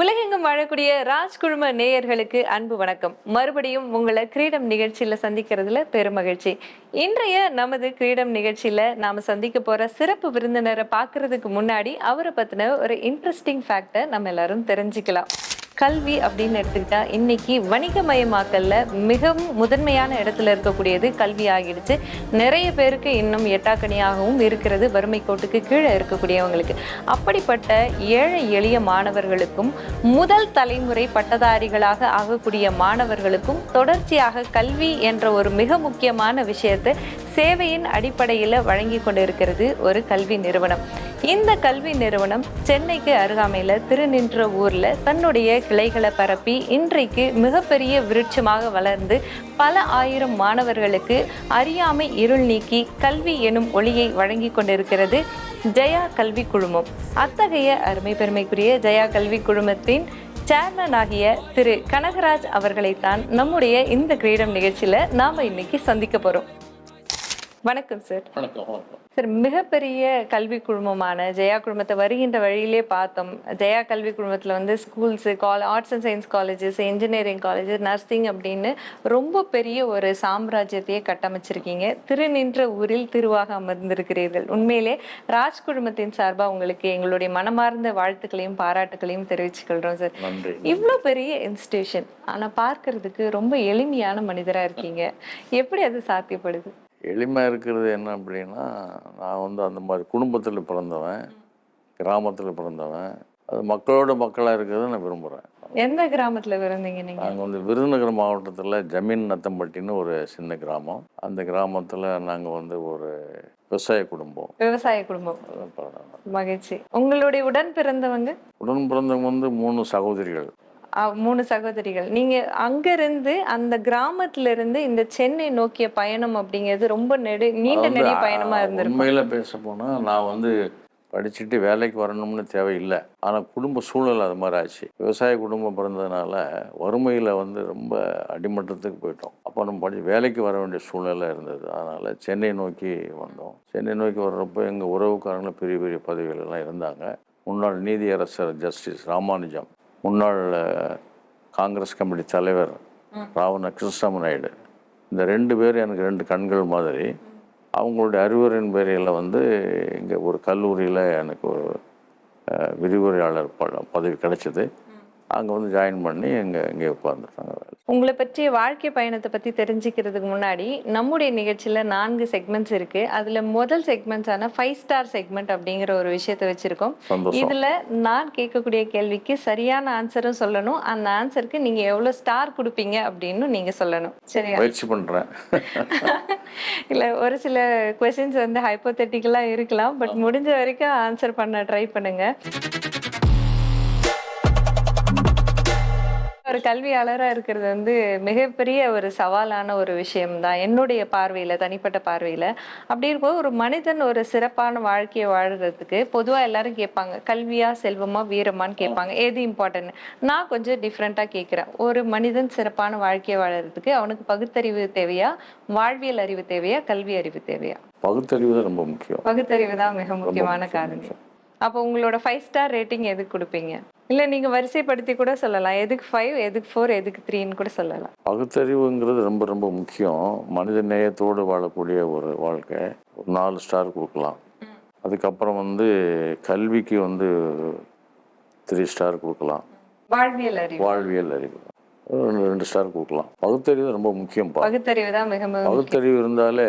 உலகெங்கும் வாழக்கூடிய ராஜ் குழும நேயர்களுக்கு அன்பு வணக்கம். மறுபடியும் உங்களை கிரீடம் நிகழ்ச்சியில சந்திக்கிறதுல பெருமகிழ்ச்சி இன்றைய நமது கிரீடம் நிகழ்ச்சியில நாம சந்திக்க போற சிறப்பு விருந்தினரை பார்க்கறதுக்கு முன்னாடி அவரை பத்தின ஒரு இன்ட்ரெஸ்டிங் ஃபேக்டை நம்ம எல்லாரும் தெரிஞ்சுக்கலாம். கல்வி அப்படின்னு எடுத்துக்கிட்டா இன்னைக்கு வணிகமயமாக்கல்ல மிகவும் முதன்மையான இடத்துல இருக்கக்கூடியது கல்வி ஆகிடுச்சு நிறைய பேருக்கு இன்னும் எட்டாக்கணியாகவும் இருக்கிறது. வறுமை கோட்டுக்கு கீழே இருக்கக்கூடியவங்களுக்கு. அப்படிப்பட்ட ஏழை எளிய மாணவர்களுக்கும் முதல் தலைமுறை பட்டதாரிகளாக ஆகக்கூடிய மாணவர்களுக்கும் தொடர்ச்சியாக கல்வி என்ற ஒரு மிக முக்கியமான விஷயத்தை சேவையின் அடிப்படையில் வழங்கி கொண்டிருக்கிறது ஒரு கல்வி நிறுவனம். இந்த கல்வி நிறுவனம் சென்னைக்கு அருகாமையில் திருநின்ற ஊரில் தன்னுடைய கிளைகளை பரப்பி இன்றைக்கு மிகப்பெரிய விருட்சமாக வளர்ந்து பல ஆயிரம் மாணவர்களுக்கு அறியாமை இருள் நீக்கி கல்வி எனும் ஒளியை வழங்கி கொண்டிருக்கிறது ஜெயா கல்வி குழுமம். அத்தகைய அருமை பெருமைக்குரிய ஜெயா கல்வி குழுமத்தின் சேர்மன் ஆகிய திரு கனகராஜ் அவர்களைத்தான் நம்முடைய இந்த கிரீடம் நிகழ்ச்சியில் நாம் இன்னைக்கு சந்திக்க போகிறோம் வணக்கம் சார் வணக்கம் சார் மிகப்பெரிய கல்வி குழுமமான ஜெயா குழுமத்தை வருகின்ற வழியிலே பார்த்தோம். ஜெயா கல்வி குழுமத்தில் வந்து schools call arts and science colleges engineering colleges nursing அப்படின்னு ரொம்ப பெரிய ஒரு சாம்ராஜ்யத்தையே கட்டமைச்சிருக்கீங்க. திருநின்ற ஊரில் திருவாக அமர்ந்திருக்கிறீர்கள். உண்மையிலே ராஜ் குழுமத்தின் சார்பாக உங்களுக்கு எங்களுடைய மனமார்ந்த வாழ்த்துக்களையும் பாராட்டுகளையும் தெரிவிச்சுக்கொள்கிறோம் சார் இவ்வளோ பெரிய இன்ஸ்டிடியூஷன் ஆனால் பார்க்கறதுக்கு ரொம்ப எளிமையான மனிதராக இருக்கீங்க. எப்படி அது சாத்தியப்படுது? எளிமை இருக்கிறது என்ன அப்படின்னா நான் வந்து அந்த மாதிரி குடும்பத்தில் பிறந்தவன் கிராமத்தில் பிறந்தவன். அது மக்களோட மக்களாக இருக்கிறத நான் விரும்புகிறேன் எந்த கிராமத்துல பிறந்தீங்க நீங்க? நாங்கள் வந்து விருதுநகர் மாவட்டத்தில் ஜமீன் நத்தம்பட்டின்னு ஒரு சின்ன கிராமம். அந்த கிராமத்தில் நாங்கள் வந்து ஒரு விவசாய குடும்பம். விவசாய குடும்பம். மகிழ்ச்சி. உங்களுடைய உடன் பிறந்தவங்க? உடன் பிறந்தவங்க வந்து மூணு சகோதரிகள். மூணு சகோதரிகள். நீங்க அங்கிருந்து அந்த கிராமத்துல இருந்து இந்த சென்னை நோக்கிய பயணம் அப்படிங்கிறது ரொம்ப நெடு நீண்ட நெடிய பயணமா இருந்திருக்கும். உண்மையில பேச போனால் நான் வந்து படிச்சுட்டு வேலைக்கு வரணும்னு தேவையில்லை. ஆனால் குடும்ப சூழல் அது மாதிரி ஆச்சு. விவசாய குடும்பம் பிறந்ததுனால வறுமையில் வந்து ரொம்ப அடிமட்டத்துக்கு போயிட்டோம். அப்போ நம்ம படி வேலைக்கு வர வேண்டிய சூழ்நிலை இருந்தது. அதனால் சென்னை நோக்கி வந்தோம். சென்னை நோக்கி வர்றப்போ எங்கள் உறவுக்காரங்க பெரிய பெரிய பதவிகள் எல்லாம் இருந்தாங்க. முன்னாள் நீதியரசர் ஜஸ்டிஸ் ராமானுஜம். முன்னாள் காங்கிரஸ் கமிட்டி தலைவர் ராவண கிருஷ்ணம நாயுடு. இந்த ரெண்டு பேர் எனக்கு ரெண்டு கண்கள் மாதிரி. அவங்களுடைய அறிவுரையின் பேரையில் வந்து இங்கே ஒரு கல்லூரியில் எனக்கு ஒரு விரிவுரையாளர் பதவி கிடைச்சது. அங்கே வந்து ஜாயின் பண்ணி இங்கே இங்கே உட்காந்துட்டாங்க வேலை. உங்களை பற்றிய வாழ்க்கை பயணத்தை பத்தி தெரிஞ்சுக்கிறதுக்கு முன்னாடி நம்முடைய நிகழ்ச்சியில நான்கு செக்மெண்ட்ஸ் இருக்கு. அதுல முதல் செக்மெண்ட்ஸான ஃபைவ் ஸ்டார் செக்மெண்ட் அப்படிங்கிற ஒரு விஷயத்தை வச்சிருக்கோம். இதுல நான் கேட்கக்கூடிய கேள்விக்கு சரியான ஆன்சரும் சொல்லணும். அந்த ஆன்சருக்கு நீங்க எவ்வளவு ஸ்டார் கொடுப்பீங்க அப்படின்னு நீங்க சொல்லணும். சரியா? முயற்சி பண்ணுறேன் இல்ல ஒரு சில கொஸ்டின்ஸ் வந்து ஹைப்போதெட்டிக்கலா இருக்கலாம். பட் முடிஞ்ச வரைக்கும் ஆன்சர் பண்ண ட்ரை பண்ணுங்க. ஒரு கல்வியாளரா இருக்கிறது வந்து மிகப்பெரிய ஒரு சவாலான ஒரு விஷயம்தான். என்னுடைய பார்வையில தனிப்பட்ட பார்வையில. அப்படி இருக்கும்போது ஒரு மனிதன் ஒரு சிறப்பான வாழ்க்கையை வாழறதுக்கு பொதுவா எல்லாரும் கேட்பாங்க கல்வியா செல்வமா வீரமான்னு கேட்பாங்க. எது இம்பார்ட்டன்ட் நான் கொஞ்சம் டிஃப்ரெண்டா கேட்கிறேன். ஒரு மனிதன் சிறப்பான வாழ்க்கையை வாழறதுக்கு அவனுக்கு பகுத்தறிவு தேவையா? வாழ்வியல் அறிவு தேவையா? கல்வி அறிவு தேவையா? பகுத்தறிவு தான் ரொம்ப முக்கியம். பகுத்தறிவு தான் மிக முக்கியமான முக்கியம். காரணம் அப்போ உங்களோட ஃபைவ் ஸ்டார் ரேட்டிங் எதுக்கு கொடுப்பீங்க? இல்ல நீங்க வரிசைப்படுத்தி கூட சொல்லலாம். எதுக்கு ஃபைவ் எதுக்கு ஃபோர் எதுக்கு த்ரீன்னு கூட சொல்லலாம். பகுத்தறிவுங்கிறது ரொம்ப ரொம்ப முக்கியம். மனித நேயத்தோடு வாழக்கூடிய ஒரு வாழ்க்கை. ஒரு நாலு ஸ்டார் கொடுக்கலாம். அதுக்கப்புறம் வந்து கல்விக்கு வந்து த்ரீ ஸ்டார் கொடுக்கலாம். வாழ்வியல் அறிவு. வாழ்வியல் அறிவு. ரெண்டு ரெண்டு ஸ்டார் கொடுக்கலாம். பகுத்தறிவு ரொம்ப முக்கியம்ப்பா பகுத்தறிவு தான் மிக பகுத்தறிவு இருந்தாலே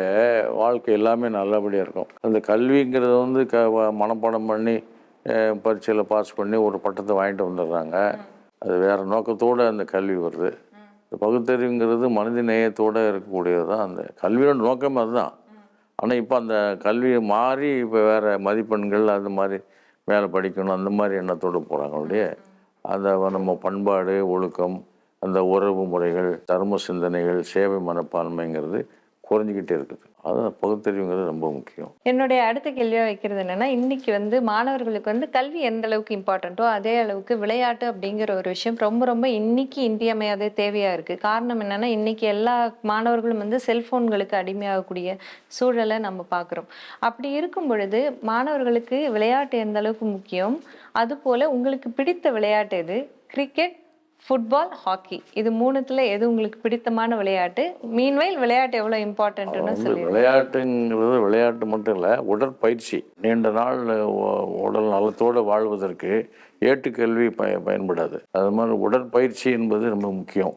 வாழ்க்கை எல்லாமே நல்லபடியாக இருக்கும். அந்த கல்விங்கிறத வந்து க மனப்பாடம் பண்ணி பரீட்சையில் பாஸ் பண்ணி ஒரு பட்டத்தை வாங்கிட்டு வந்துடுறாங்க. அது வேற நோக்கத்தோடு அந்த கல்வி வருது. இந்த பகுத்தறிவுங்கிறது மனித நேயத்தோடு இருக்கக்கூடியது தான். அந்த கல்வியோட நோக்கம் அதுதான். ஆனால் இப்போ அந்த கல்வியை மாறி இப்போ வேற மதிப்பெண்கள் அந்த மாதிரி மேலே படிக்கணும் அந்த மாதிரி எண்ணத்தோடு போகிறாங்க ஒழிய அந்த நம்ம பண்பாடு ஒழுக்கம் அந்த உறவு முறைகள் தர்ம சிந்தனைகள் சேவை மனப்பான்மைங்கிறது குறைஞ்சிக்கிட்டே இருக்குது. அதான் பகுத்தறிவுங்கிறது ரொம்ப முக்கியம். என்னுடைய அடுத்த கேள்வியாக வைக்கிறது என்னன்னா இன்னைக்கு வந்து மாணவர்களுக்கு வந்து கல்வி எந்த அளவுக்கு இம்பார்ட்டண்ட்டோ அதே அளவுக்கு விளையாட்டு அப்படிங்கிற ஒரு விஷயம் ரொம்ப ரொம்ப இன்னைக்கு இன்றியமையாத தேவையா இருக்கு. காரணம் என்னன்னா இன்னைக்கு எல்லா மாணவர்களும் வந்து செல்போன்களுக்கு அடிமையாகக்கூடிய சூழலை நம்ம பார்க்குறோம். அப்படி இருக்கும் பொழுது மாணவர்களுக்கு விளையாட்டு எந்த அளவுக்கு முக்கியம்? அதுபோல உங்களுக்கு பிடித்த விளையாட்டு எது? கிரிக்கெட் ஃபுட்பால் ஹாக்கி இது மூணுத்துல எது உங்களுக்கு பிடித்தமான விளையாட்டு? மீன்வைல் விளையாட்டு எவ்வளவு இம்பார்ட்டன்ட்னு சொல்லி விளையாட்டுங்கிறது விளையாட்டு மட்டும் இல்லை உடற்பயிற்சி. நீண்ட நாள் உடல் நலத்தோடு வாழ்வதற்கு ஏட்டுக்கல்வி பய பயன்படாது. அது மாதிரி உடற்பயிற்சி என்பது ரொம்ப முக்கியம்.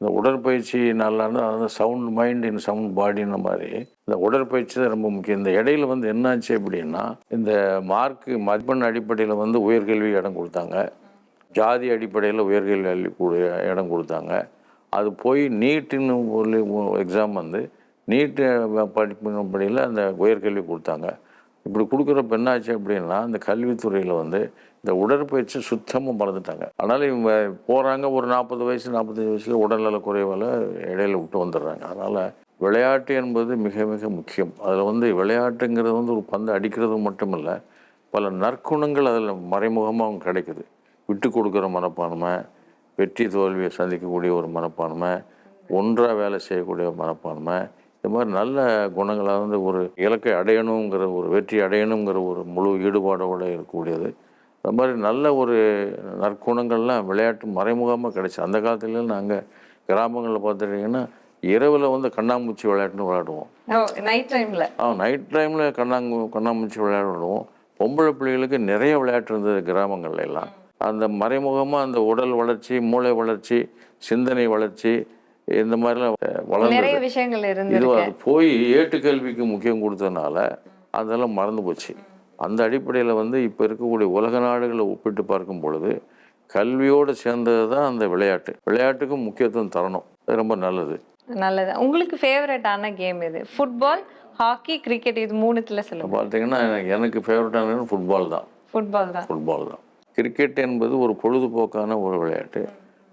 இந்த உடற்பயிற்சி நல்லா இருந்தால் அதாவது சவுண்ட் மைண்ட் இன் சவுண்ட் பாடின்ன மாதிரி இந்த உடற்பயிற்சி தான் ரொம்ப முக்கியம். இந்த இடையில வந்து என்னாச்சு அப்படின்னா இந்த மார்க்கு மதிப்பெண் அடிப்படையில் வந்து உயர்கல்வி இடம் கொடுத்தாங்க. ஜாதி அடிப்படையில் உயர்கல்வி அள்ளி இடம் கொடுத்தாங்க. அது போய் நீட்டுன்னு ஒரு எக்ஸாம் வந்து நீட்டு படிப்பின்படியில் அந்த உயர்கல்வி கொடுத்தாங்க. இப்படி கொடுக்குறப்ப என்னாச்சு அப்படின்னா இந்த கல்வித்துறையில் வந்து இந்த உடற்பயிற்சி சுத்தமாக மறந்துட்டாங்க. அதனால் இவங்க போகிறாங்க ஒரு நாற்பது வயசு நாற்பத்தஞ்சு வயசில் உடல்நல குறைவால் இடையில விட்டு வந்துடுறாங்க. அதனால் விளையாட்டு என்பது மிக மிக முக்கியம். அதில் வந்து விளையாட்டுங்கிறது வந்து ஒரு பந்து அடிக்கிறது மட்டும் இல்லை பல நற்குணங்கள் அதில் மறைமுகமாக அவங்க கிடைக்குது. விட்டு கொடுக்குற மனப்பான்மை வெற்றி தோல்வியை சந்திக்கக்கூடிய ஒரு மனப்பான்மை ஒன்றாக வேலை செய்யக்கூடிய மனப்பான்மை இந்த மாதிரி நல்ல குணங்களாக வந்து ஒரு இலக்கை அடையணுங்கிற ஒரு வெற்றி அடையணுங்கிற ஒரு முழு ஈடுபாடோடு இருக்கக்கூடியது. அந்த மாதிரி நல்ல ஒரு நற்குணங்கள்லாம் விளையாட்டு மறைமுகமாக கிடைச்சு. அந்த காலத்துல நாங்கள் கிராமங்களில் பார்த்துட்டிங்கன்னா இரவில் வந்து கண்ணாமூச்சி விளையாட்டுன்னு விளையாடுவோம். நைட் டைம்ல ஆ நைட் டைமில் கண்ணாங்கு கண்ணாமூச்சி விளையாடுவோம். பொம்பளை பிள்ளைகளுக்கு நிறைய விளையாட்டு இருந்தது கிராமங்கள்ல எல்லாம். அந்த மறைமுகமாக அந்த உடல் வளர்ச்சி மூளை வளர்ச்சி சிந்தனை வளர்ச்சி இந்த மாதிரிலாம் வளர்ந்து விஷயங்கள் இது அது போய் ஏட்டுக்கல்விக்கு முக்கியம் கொடுத்ததுனால அதெல்லாம் மறந்து போச்சு. அந்த அடிப்படையில் வந்து இப்போ இருக்கக்கூடிய உலக நாடுகளை ஒப்பிட்டு பார்க்கும் பொழுது கல்வியோடு சேர்ந்தது தான் அந்த விளையாட்டு. விளையாட்டுக்கும் முக்கியத்துவம் தரணும். ரொம்ப நல்லது. நல்லது. உங்களுக்கு ஃபேவரட்டான கேம் எது? ஃபுட்பால் ஹாக்கி கிரிக்கெட் இது மூணுத்துல சொல்லுங்க. பார்த்தீங்கன்னா எனக்கு ஃபேவரட்டான ஃபுட்பால் தான். ஃபுட்பால் தான். ஃபுட்பால் தான். கிரிக்கெட் என்பது ஒரு பொழுதுபோக்கான ஒரு விளையாட்டு.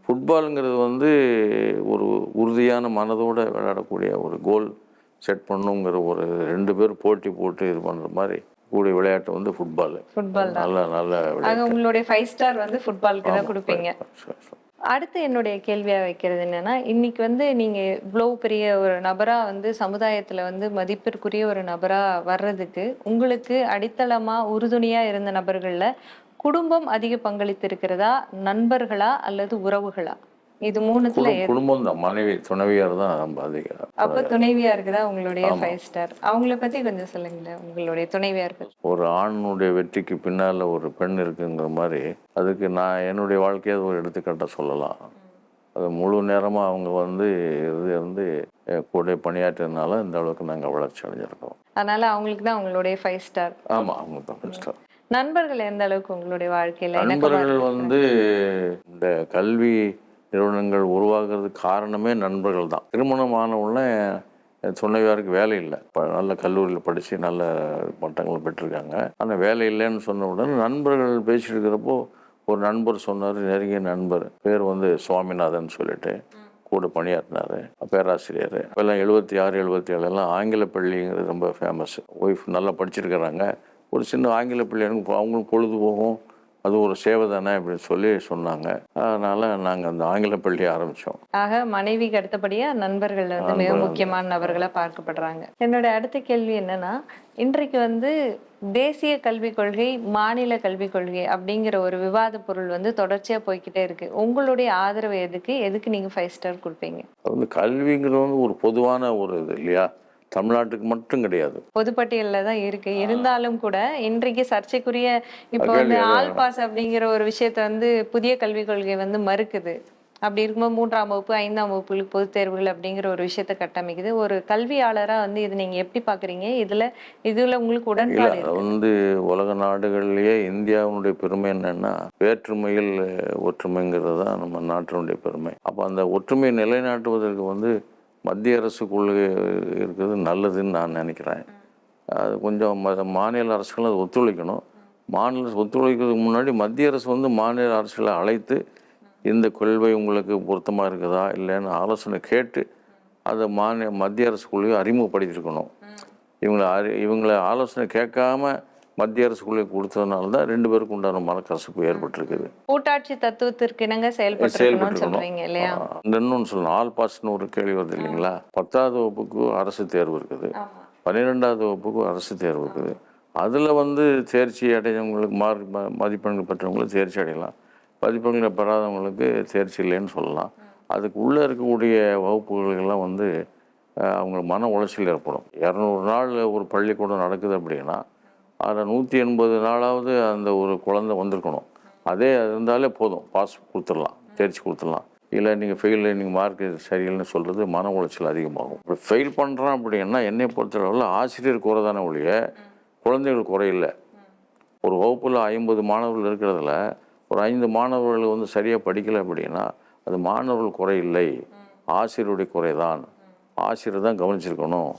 ஃபுட்பாலுங்கிறது வந்து ஒரு உறுதியான மனதோடு விளையாடக்கூடிய ஒரு கோல் செட் பண்ணுங்கிற ஒரு ரெண்டு பேர் போட்டி போட்டு இது பண்ணுற மாதிரி கூடிய விளையாட்டு வந்து ஃபுட்பால். ஃபுட்பால் நல்ல நல்ல விளையாட்டு. உங்களுடைய ஃபைவ் ஸ்டார் வந்து ஃபுட்பாலுக்கு தான் கொடுப்பீங்க. அடுத்து என்னுடைய கேள்வியா வைக்கிறது என்னன்னா இன்னைக்கு வந்து நீங்க இவ்வளவு பெரிய ஒரு நபரா வந்து சமுதாயத்துல வந்து மதிப்பிற்குரிய ஒரு நபரா வர்றதுக்கு உங்களுக்கு அடித்தளமா உறுதுணையா இருந்த நபர்கள்ல குடும்பம் அதிக பங்களித்து இருக்கிறதா நண்பர்களா அல்லது உறவுகளா? இது மூணுத்துல குடும்பம் தான். மனைவி துணைவியார் தான் ரொம்ப அதிகம். அப்ப துணைவியா இருக்குதா? உங்களுடைய ஃபைவ் ஸ்டார் அவங்கள பத்தி கொஞ்சம் சொல்லுங்களேன். உங்களுடைய துணைவியார் பத்தி. ஒரு ஆணுடைய வெற்றிக்கு பின்னால் ஒரு பெண் இருக்குங்கிற மாதிரி அதுக்கு நான் என்னுடைய வாழ்க்கையை ஒரு எடுத்துக்காட்டாக சொல்லலாம். அது முழு நேரமாக அவங்க வந்து இது வந்து கூட பணியாற்றினால இந்த அளவுக்கு நாங்கள் வளர்ச்சி அடைஞ்சிருக்கோம். அதனால அவங்களுக்கு தான் உங்களுடைய ஃபைவ் ஸ்டார் ஆமாம் அவங்க தான் கஷ்டம் நண்பர்கள் எந்த அளவுக்கு உங்களுடைய வாழ்க்கையில நண்பர்கள் வந்து இந்த கல்வி நிறுவனங்கள் உருவாகிறதுக்கு காரணமே நண்பர்கள் தான். திருமணம் ஆன உடனே வேலை இல்லை. இப்போ நல்ல கல்லூரியில் படித்து நல்ல பட்டங்களை பெற்றிருக்காங்க. ஆனால் வேலை இல்லைன்னு சொன்ன உடனே நண்பர்கள் பேசிட்டு இருக்கிறப்போ ஒரு நண்பர் சொன்னார் நெருங்கிய நண்பர் பேர் வந்து சுவாமிநாதன் சொல்லிட்டு கூட பணியாற்றினார் பேராசிரியர். இப்போல்லாம் எழுபத்தி ஆறு எழுபத்தி ஏழுலாம் ஆங்கில பள்ளிங்கிறது ரொம்ப ஃபேமஸ் ஒய்ஃப் நல்லா படிச்சிருக்கிறாங்க. ஒரு சின்ன ஆங்கில பள்ளி எனக்கு அவங்களும் பொழுது போகும் அது ஒரு சேவை தானே அப்படின்னு சொல்லி சொன்னாங்க. அதனால் நாங்கள் அந்த ஆங்கில பள்ளி ஆரம்பித்தோம் ஆக மனைவிக்கு அடுத்தபடியா நண்பர்கள் வந்து மிக முக்கியமான நபர்களா பார்க்கப்படுறாங்க. என்னோட அடுத்த கேள்வி என்னன்னா இன்றைக்கு வந்து தேசிய கல்விக் கொள்கை மாநில கல்விக் கொள்கை அப்படிங்கிற ஒரு விவாத பொருள் வந்து தொடர்ச்சியா போய்க்கிட்டே இருக்கு. உங்களுடைய ஆதரவு எதுக்கு? எதுக்கு நீங்க ஃபைவ் ஸ்டார் கொடுப்பீங்க? வந்து கல்விங்கிறது வந்து ஒரு பொதுவான ஒரு இது இல்லையா? தமிழ்நாட்டுக்கு மட்டும் கிடையாது. பொதுப்பட்டியல்ல தான் இருக்கு. இருந்தாலும் கூட இன்றைக்கு சர்ச்சைக்குரிய இப்போ வந்து ஆல் பாஸ் அப்படிங்கிற ஒரு விஷயத்த வந்து புதிய கல்விக் கொள்கை வந்து மறுக்குது. அப்படி இருக்கும்போது மூன்றாம் வகுப்பு ஐந்தாம் வகுப்புகளுக்கு பொதுத் தேர்வுகள் அப்படிங்கிற ஒரு விஷயத்த கட்டமைக்குது. ஒரு கல்வியாளரா வந்து இது நீங்க எப்படி பாக்குறீங்க? இதுல இதுல உங்களுக்கு உடன்பாடு வந்து உலக நாடுகள்லேயே இந்தியாவுடைய பெருமை என்னன்னா வேற்றுமையில் ஒற்றுமைங்கிறது தான் நம்ம நாட்டினுடைய பெருமை. அப்போ அந்த ஒற்றுமையை நிலைநாட்டுவதற்கு வந்து மத்திய அரசு கொள்கை இருக்கிறது நல்லதுன்னு நான் நினைக்கிறேன். அது கொஞ்சம் ம- மாநில அரசுகள் அதை ஒத்துழைக்கணும். மாநில அரசு ஒத்துழைக்கிறதுக்கு முன்னாடி மத்திய அரசு வந்து மாநில அரசுகளை அழைத்து இந்த கொள்கை உங்களுக்கு பொருத்தமாக இருக்குதா இல்லைன்னு ஆலோசனை கேட்டு அதை மாநில மத்திய அரசு கொள்கையை அறிமுகப்படுத்தியிருக்கணும். இவங்களை அறி இவங்களை ஆலோசனை கேட்காம மத்திய அரசு கொள்கை கொடுத்ததுனால தான் ரெண்டு பேருக்கு உண்டான மனக்கசப்பு ஏற்பட்டிருக்குது. கூட்டாட்சி தத்துவத்திற்கு இணங்க செயல்பட்டு சொல்றீங்க இல்லையா? இன்னொன்று சொல்லணும். ஆல் பாஸ்னு ஒரு கேள்வி வருது இல்லைங்களா? பத்தாவது வகுப்புக்கு அரசு தேர்வு இருக்குது. பன்னிரெண்டாவது வகுப்புக்கு அரசு தேர்வு இருக்குது. அதில் வந்து தேர்ச்சி அடைஞ்சவங்களுக்கு மார்க் மதிப்பெண்கள் பெற்றவங்களுக்கு தேர்ச்சி அடையலாம். மதிப்பெண்களை பெறாதவங்களுக்கு தேர்ச்சி இல்லைன்னு சொல்லலாம். அதுக்கு உள்ளே இருக்கக்கூடிய வகுப்புகளுக்கெல்லாம் வந்து அவங்களுக்கு மன உளைச்சல் ஏற்படும். இரநூறு நாள் ஒரு பள்ளிக்கூடம் நடக்குது அப்படின்னா அதில் நூற்றி எண்பது நாளாவது அந்த ஒரு குழந்தை வந்திருக்கணும். அதே இருந்தாலே போதும். பாஸ் கொடுத்துடலாம். தேர்ச்சி கொடுத்துடலாம். இல்லை நீங்கள் ஃபெயில் நீங்கள் மார்க் சரியில்லைன்னு சொல்கிறது மன உளைச்சல் அதிகமாகும். இப்போ ஃபெயில் பண்ணுறான் அப்படின்னா என்னை பொறுத்தளவில் ஆசிரியர் குறைதான ஒழிய குழந்தைகள் குறையில்லை ஒரு வகுப்பில் ஐம்பது மாணவர்கள் இருக்கிறதுல ஒரு ஐந்து மாணவர்கள் வந்து சரியாக படிக்கலை அப்படின்னா அது மாணவர்கள் குறை இல்லை. ஆசிரியருடைய குறைதான். ஆசிரியர் தான் கவனிச்சிருக்கணும்.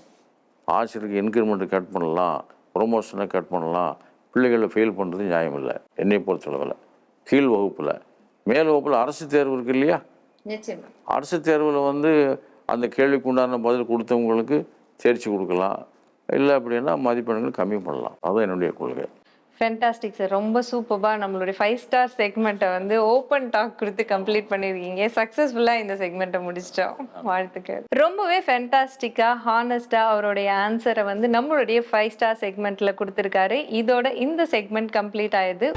ஆசிரியருக்கு இன்க்ரிமெண்ட்டு கட் பண்ணலாம். ப்ரொமோஷனை கட் பண்ணலாம். பிள்ளைகளை ஃபெயில் பண்ணுறது நியாயம் இல்லை என்னை பொறுத்தளவில். கீழ் வகுப்பில். மேல் வகுப்பில் அரசு தேர்வு இருக்கு இல்லையா? நிச்சயமா. அரசு தேர்வில் வந்து அந்த கேள்விக்கு உண்டான பதில் கொடுத்தவங்களுக்கு தேர்ச்சி கொடுக்கலாம். இல்லை அப்படின்னா மதிப்பெண்கள் கம்மி பண்ணலாம். அதுதான் என்னுடைய கொள்கை. ஃபென்டாஸ்டிக் சார் ரொம்ப சூப்பராக நம்மளுடைய ஃபைவ் ஸ்டார் செக்மெண்ட்டை வந்து ஓப்பன் டாக் கொடுத்து கம்ப்ளீட் பண்ணியிருக்கீங்க சக்ஸஸ்ஃபுல்லாக இந்த செக்மெண்ட்டை முடிச்சிட்டோம். வாழ்த்துக்கள். ரொம்பவே ஃபென்டாஸ்டிக்காக ஹானஸ்டாக அவருடைய ஆன்சரை வந்து நம்மளுடைய ஃபைவ் ஸ்டார் செக்மெண்ட்டில் கொடுத்துருக்காரு. இதோட இந்த செக்மெண்ட் கம்ப்ளீட் ஆயிடுது.